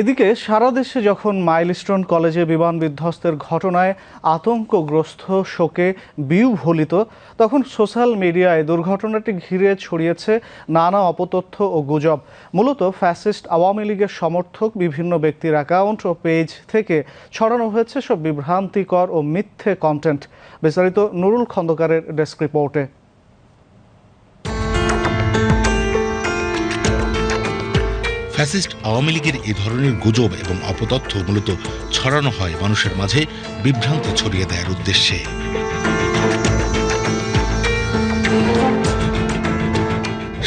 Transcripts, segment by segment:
এদিকে সারা দেশে যখন মাইলস্টোন কলেজে বিমান বিধ্বস্তের ঘটনায় আতঙ্কগ্রস্ত শোকে বিহ্বলিত তখন সোশ্যাল মিডিয়ায় দুর্ঘটনাটি ঘিরে ছড়িয়েছে নানা অপতথ্য ও গুজব। মূলত ফ্যাসিস্ট আওয়ামী লীগের সমর্থক বিভিন্ন ব্যক্তির অ্যাকাউন্ট ও পেজ থেকে ছড়ানো হয়েছে সব বিভ্রান্তিকর ও মিথ্যে কন্টেন্ট বিস্তারিত নুরুল খন্দকারের ডেস্ক রিপোর্টে। ফ্যাসিস্ট আওয়ামী লীগের এই ধরনের গুজব এবং অপতথ্য মূলত ছড়ানো হয় মানুষের মাঝে বিভ্রান্ত ছড়িয়ে দেওয়ার উদ্দেশ্যে।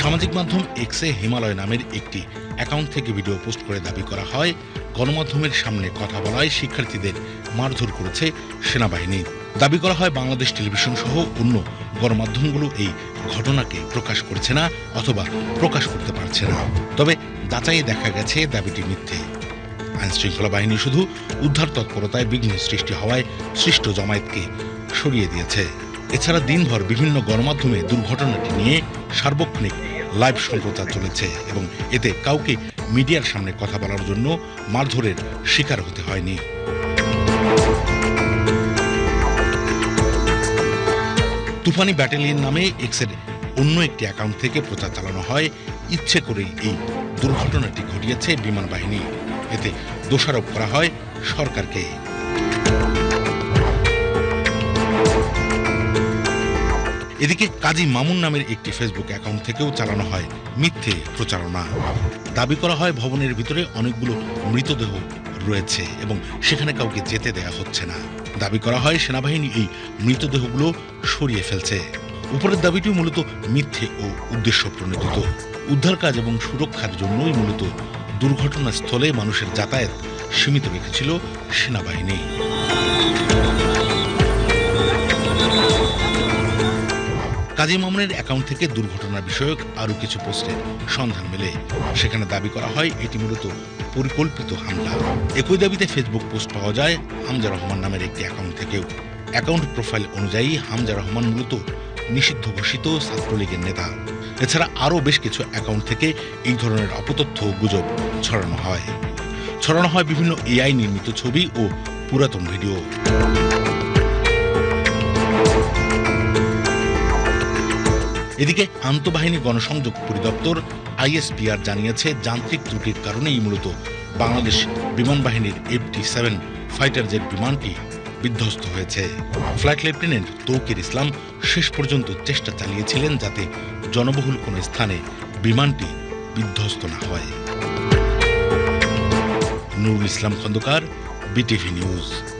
সামাজিক মাধ্যম এক্সে হিমালয় নামের একটি অ্যাকাউন্ট থেকে ভিডিও পোস্ট করে দাবি করা হয়, গণমাধ্যমের সামনে কথা বলায় শিক্ষার্থীদের মারধর করেছে সেনাবাহিনী। দাবি করা হয়, বাংলাদেশ টেলিভিশন সহ অন্য গণমাধ্যমগুলো এই ঘটনাকে প্রকাশ করছে না অথবা প্রকাশ করতে পারছে না। তবে যাচাইয়ে দেখা গেছে দাবিটি মিথ্যে। আইন শৃঙ্খলা বাহিনী শুধু উদ্ধার তৎপরতায় বিঘ্ন সৃষ্টি হওয়ায় সৃষ্ট জমায়েতকে সরিয়ে দিয়েছে। এছাড়া দিনভর বিভিন্ন গণমাধ্যমে দুর্ঘটনাটি নিয়ে সার্বক্ষণিক লাইভ সম্প্রচার চলেছে এবং এতে কাউকে মিডিয়ার সামনে কথা বলার জন্য মারধরের শিকার হতে হয়নি। তুফানি ব্যাটালিয়ন নামে এক্সের অন্য একটি অ্যাকাউন্ট থেকে প্রচার চালানো হয়। ইচ্ছে করেই এই দুর্ঘটনাটি ঘটিয়েছে বিমান বাহিনী। এতে দোষারোপ করা হয় সরকারকে। এদিকে কাজী মামুন নামের একটি ফেসবুক অ্যাকাউন্ট থেকেও চালানো হয় মিথ্যে প্রচারণা। দাবি করা হয় ভবনের ভিতরে অনেকগুলো মৃতদেহ রয়েছে এবং সেখানে কাউকে যেতে দেয়া হচ্ছে না। দাবি করা হয় সেনাবাহিনী এই মৃতদেহগুলো সরিয়ে ফেলছে। উপরের দাবিটি মূলত মিথ্যে ও উদ্দেশ্য প্রণোদিত। উদ্ধার কাজ এবং সুরক্ষার জন্যই মূলত দুর্ঘটনাস্থলে মানুষের যাতায়াত সীমিত রেখেছিল সেনাবাহিনী। কাজী মামুনের অ্যাকাউন্ট থেকে দুর্ঘটনা বিষয়ক আরও কিছু পোস্টের সন্ধান মেলে। সেখানে দাবি করা হয়, এটি মূলত পরিকল্পিত হামলা। একই দাবিতে ফেসবুক পোস্ট পাওয়া যায়, হামজা রহমান নামের একটি অ্যাকাউন্ট থেকেও। অ্যাকাউন্ট প্রোফাইল অনুযায়ী হামজা রহমান মূলত নিষিদ্ধ ঘোষিত ছাত্রলীগের নেতা। এছাড়া আরও বেশ কিছু অ্যাকাউন্ট থেকে এই ধরনের অপতথ্য গুজব ছড়ানো হয়। ছড়ানো হয় বিভিন্ন এআই নির্মিত ছবি ও পুরাতন ভিডিও। এদিকে আন্তঃবাহিনী গণসংযোগ পরিদপ্তর আইএসপিআর জানিয়েছে, যান্ত্রিক ত্রুটির কারণেই মূলত বাংলাদেশ বিমান বাহিনীর এফটি সেভেন ফাইটার জেট বিমানটি বিধ্বস্ত হয়েছে। ফ্লাইট লেফটেন্যান্ট তৌকির ইসলাম শেষ পর্যন্ত চেষ্টা চালিয়েছিলেন যাতে জনবহুল কোনো স্থানে বিমানটি বিধ্বস্ত না হয়। Nurul Islam Khandakar, BTV news.